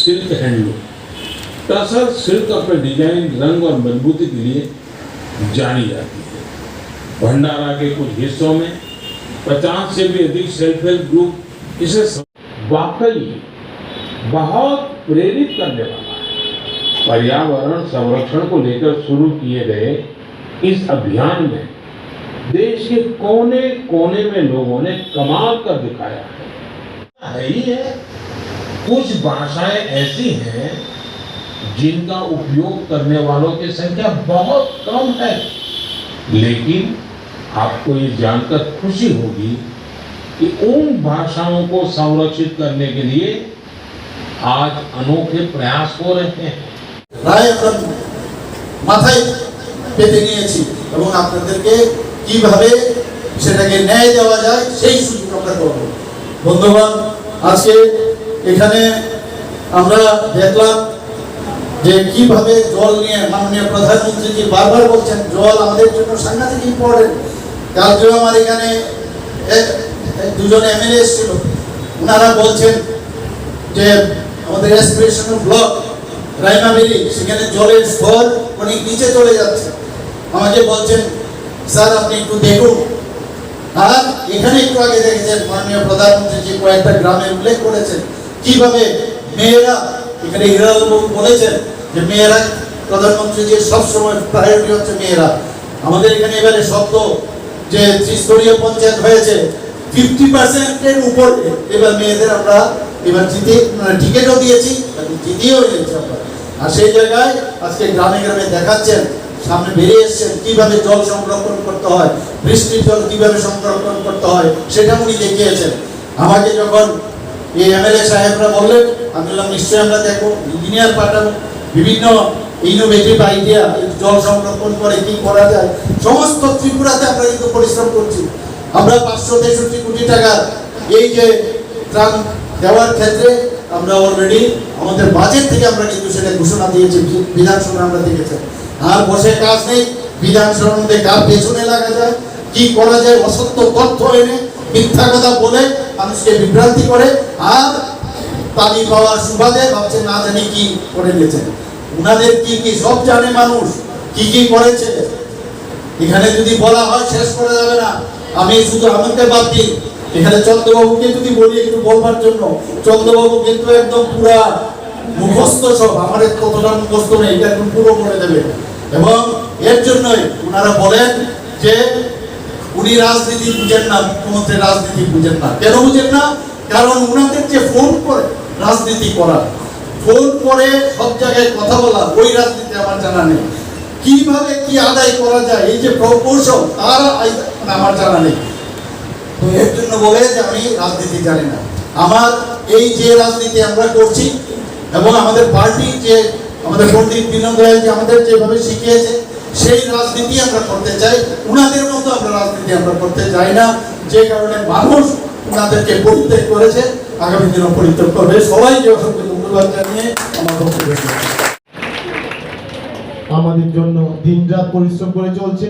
Silk handloom tussar silk अपने design, रंग और मजबूती के लिए जानी जाती है। भंडारा के कुछ हिस्सों में 50 से भी अधिक सेल्फ हेल्प ग्रुप इसे वाकई बहुत प्रेरित करने वाला है। पर्यावरण संरक्षण को लेकर शुरू किए गए इस अभियान में देश के कोने कोने में लोगों ने कमाल कर दिखाया है। है ही है कुछ भाषाएं ऐसी हैं जिनका उपयोग करने वालों की संख्या बहुत कम है लेकिन आपको ये जानकर खुशी होगी कि उन भाषाओं को संरक्षित करने के लिए आज अनोखे प्रयास हो रहे हैं প্রায় আমরা মাথায় পেতে নিয়েছি এবং আপনাদেরকে কিভাবে সেটাকে ন্যায় দেওয়া যায় সেই সুযোগ আমরা করব বন্ধুগণ আজকে এখানে আমরা দেখলাম যে কীভাবে জল নিয়ে মাননীয় প্রধানমন্ত্রী জি বারবার বলছেন, জল আমাদের জন্য সাংঘাতিক ইম্পর্টেন্ট কালকেও আমার এখানে দুজন এমএলএ এসেছিল। ওনারা বলছেন যে আমাদের অ্যাসপিরেশনাল ব্লক রাইমাবেরি সেখানে জলের স্তর অনেক নিচে চলে যাচ্ছে। আমাকে বলছেন, স্যার, আপনি একটু দেখুন। আর এখানে একটু আগে দেখেছেন, মাননীয় প্রধানমন্ত্রী যে কয়েকটা গ্রামে উল্লেখ করেছেন। কীভাবে মেয়েরা, এখানে হিরালবাবু বলেছেন যে মেয়েরা প্রধানমন্ত্রী যে সবসময় প্রায়োরিটি হচ্ছে মেয়েরা। আমাদের এখানে এবারে শব্দ যে ত্রিস্তরীয় পঞ্চায়েত হয়েছে ফিফটি পার্সেন্টের উপরে এবার মেয়েদের আমরা এবার জিতে মানে টিকিটও দিয়েছি জিতেও এনেছি আমরা। আর সেই জায়গায় আজকে গ্রামে গ্রামে দেখাচ্ছেন, সামনে বেরিয়ে এসছেন, কীভাবে জল সংরক্ষণ করতে হয়, বৃষ্টির জল কীভাবে সংরক্ষণ করতে হয়, সেটা উনি দেখিয়েছেন। আমাকে যখন এই এমএলএ সাহেবরা বললেন, আমি বললাম, নিশ্চয়ই আমরা দেখো ইঞ্জিনিয়ার পাঠাবো, বিভিন্ন ইনোভেটিভ আইডিয়া জল সংরক্ষণ করে, কি করা যায়, সমস্ত ত্রিপুরাতে আমরা কিন্তু পরিশ্রম করছি। আমরা পাঁচশো তেষট্টি কোটি টাকা এই যে ত্রাণ দেওয়ার ক্ষেত্রে আমরা অলরেডি আমাদের বাজেট থেকে আমরা কিন্তু সেটা ঘোষণা দিয়েছি, বিধানসভা আমরা দেখেছি। আর বসে কাজ নেই, বিধানসভার মধ্যে কার পেছনে লাগা যায়, কি করা যায়, অসত্য তথ্য এনে মিথ্যা কথা বলে মানুষকে বিভ্রান্তি করে আর পানি পাওয়ার সুবাদে ভাবছে, না, জানি কি করে গেছে। উনাদের কি কি সব জানে মানুষ? কি কি করেছে? এখানে যদি বলা হয়, শেষ করা যাবে না। আমি শুধু আমাকে বাদ দিই। এখানে চন্দ্রবাবুকে যদি বলি একটু বলবার জন্য, চন্দ্রবাবু কিন্তু একদম পুরা মুখস্থ সব। আমার কতটা মুখস্থ নেই, এটা একদম পুরো করে দেবে। এবং এর জন্যই ওনারা বলেন যে উনি রাজনীতি বুঝেন না, মুখ্যমন্ত্রী রাজনীতি বুঝেন না। কেন বুঝেন না? কারণ উনাদের যে ফোন করে, রাজনীতি করা ফোন করে সব জায়গায় কথা বলা ওই রাজনীতি আমার জানা নেই। কীভাবে কি আদায় করা যায়, এই যে প্রকৌশল তার আই- আমার জানা নেই। তো এর জন্য বলে যে আমি রাজনীতি জানি না। আমার এই যে রাজনীতি আমরা করছি, এবং আমাদের পার্টি যে, আমাদের পণ্ডিত বিনোদ যে আমাদের যেভাবে শিখিয়েছে সেই রাজনীতি আমরা করতে চাই। উনাদের মতো আমরা রাজনীতি আমরা করতে চাই না। যে কারণে মানুষ উনাদেরকে পরিত্যাগ করেছে। আগামী দিনও পরিত্যাগ করবে। সবাইকে অসংখ্য ধন্যবাদ জানিয়ে আমার আমাদের জন্য দিন রাত পরিশ্রম করে চলছে।